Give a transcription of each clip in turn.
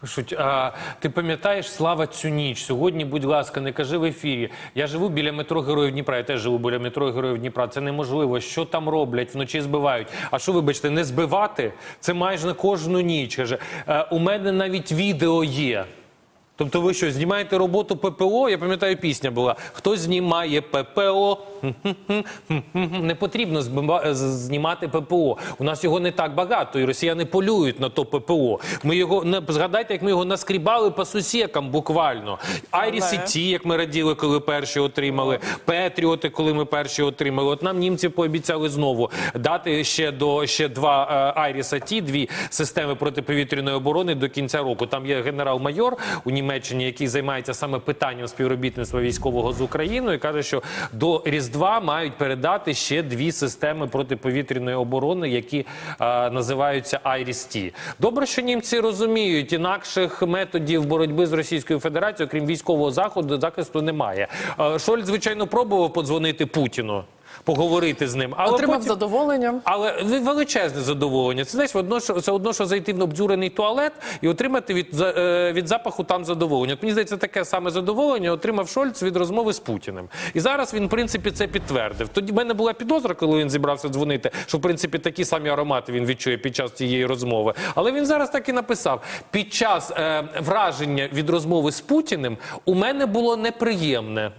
Пишуть, а, ти пам'ятаєш слава цю ніч? Сьогодні, будь ласка, не кажи в ефірі. Я живу біля метро Героїв Дніпра. Я теж живу біля метро Героїв Дніпра. Це неможливо. Що там роблять? Вночі збивають. А що, вибачте, не збивати? Це майже на кожну ніч. Каже, «Е, у мене навіть відео є. Тобто ви що, знімаєте роботу ППО? Я пам'ятаю, пісня була. Хто знімає ППО? Не потрібно збива- знімати ППО. У нас його не так багато, і росіяни полюють на то ППО. Ми його не згадайте, як ми його наскрібали по сусікам буквально. Айріс Але- Ті, як ми раділи, коли перші отримали, Петріоти, коли ми перші отримали. От нам німці пообіцяли знову дати ще до ще два е, Айріса Ті, дві системи протиповітряної оборони до кінця року. Там є генерал-майор у Німеччині, який займається саме питанням співробітництва військового з Україною, каже, що до Різдва мають передати ще дві системи протиповітряної оборони, які е, називаються Айріс Ті. Добре, що німці розуміють, інакших методів боротьби з Російською Федерацією, крім військового заходу, захисту немає. Е, Шольц, звичайно, пробував подзвонити Путіну. Поговорити з ним, але Отримав потім... задоволення. Але величезне задоволення. Це знаєш, одно, що це одно, що зайти в обдзюрений туалет і отримати від, е, від запаху там задоволення. От мені здається, таке саме задоволення отримав Шольц від розмови з Путіним. І зараз він, в принципі, це підтвердив. Тоді в мене була підозра, коли він зібрався дзвонити, що в принципі такі самі аромати він відчує під час цієї розмови. Але він зараз так і написав: під час е, враження від розмови з Путіним у мене було неприємне.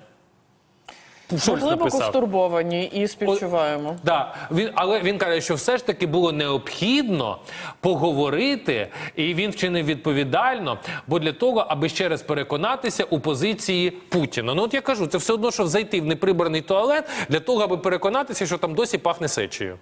Шольц Глибоко написав. стурбовані і співчуваємо. Да, він, але він каже, що все ж таки було необхідно поговорити, і він вчинив відповідально, бо для того, аби ще раз переконатися у позиції Путіна. Ну от я кажу, це все одно, що зайти в неприбраний туалет для того, аби переконатися, що там досі пахне сечею.